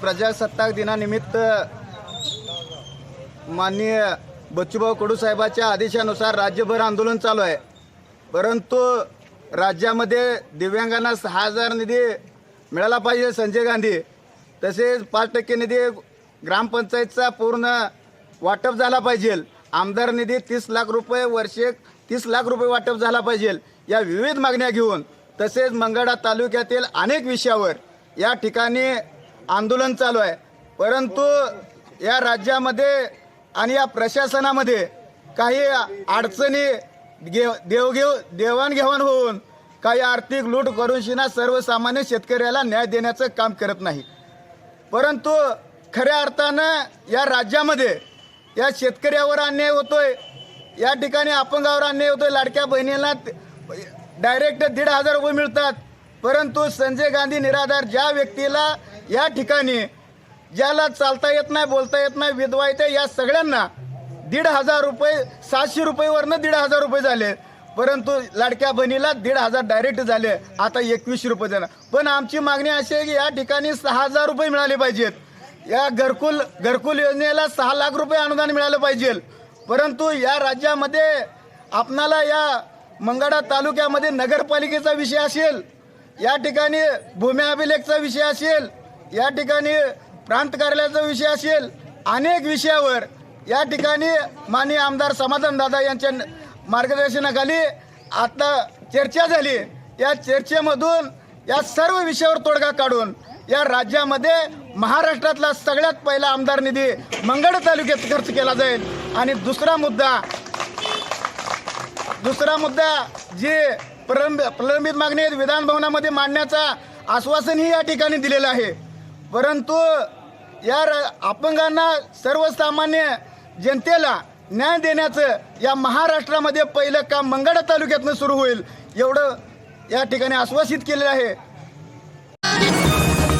प्रजासत्ताक दिनानिमित्त माननीय बच्चूभाऊ कडू साहेबाच्या आदेशानुसार राज्यभर आंदोलन चालू आहे. परंतु राज्यामध्ये दिव्यांगांना सहा हजार निधी मिळाला पाहिजे संजय गांधी. तसेच पाच टक्के निधी ग्रामपंचायतचा पूर्ण वाटप झाला पाहिजे. आमदार निधी तीस लाख रुपये वर्षे तीस लाख रुपये वाटप झाला पाहिजे. या विविध मागण्या घेऊन तसेच मंगळा तालुक्यातील अनेक विषयावर या ठिकाणी आंदोलन चालू आहे. परंतु या राज्यामध्ये आणि या प्रशासनामध्ये काही अडचणी घे देवघेव देवाणघेवाण होऊन काही आर्थिक लूट करून शिना सर्वसामान्य शेतकऱ्याला न्याय देण्याचं काम करत नाही. परंतु खऱ्या अर्थानं या राज्यामध्ये या शेतकऱ्यावर अन्याय होतोय. या ठिकाणी अपंगावर अन्याय होतोय. लाडक्या बहिणीला डायरेक्ट दीड हजार रुपये मिळतात. परंतु संजय गांधी निराधार ज्या व्यक्तीला या ठिकाणी ज्याला चालता येत नाही बोलता येत नाही विधवा येते या सगळ्यांना दीड हजार रुपये सातशे रुपयेवरनं दीड हजार रुपये झाले. परंतु लाडक्या बहिणीला दीड हजार डायरेक्ट झाले. आता एकवीसशे रुपये देणार. पण आमची मागणी अशी आहे की या ठिकाणी सहा हजार रुपये मिळाले पाहिजेत. या घरकुल घरकुल योजनेला सहा लाख रुपये अनुदान मिळालं पाहिजे. परंतु या राज्यामध्ये आपणाला या मंगळा तालुक्यामध्ये नगरपालिकेचा विषय असेल या ठिकाणी भूमी अभिलेखचा विषय असेल या ठिकाणी प्रांत कार्यालयाचा विषय असेल अनेक विषयावर या ठिकाणी माननीय आमदार समाधान दादा यांच्या मार्गदर्शनाखाली आता चर्चा झाली. या चर्चेमधून या सर्व विषयावर तोडगा काढून या राज्यामध्ये महाराष्ट्रातला सगळ्यात पहिला आमदार निधी मंगळ तालुक्यात खर्च केला जाईल. आणि दुसरा मुद्दा दुसरा मुद्दा जे प्रलंब प्रलंबित मागणी आहेत विधानभवनामध्ये मांडण्याचा आश्वासनही या ठिकाणी दिलेलं आहे. परंतु या र- अपंगांना सर्वसामान्य जनतेला न्याय देण्याचं या महाराष्ट्रामध्ये पहिलं काम मंगळा तालुक्यातनं सुरू होईल एवढं या ठिकाणी आश्वासित केलेलं आहे.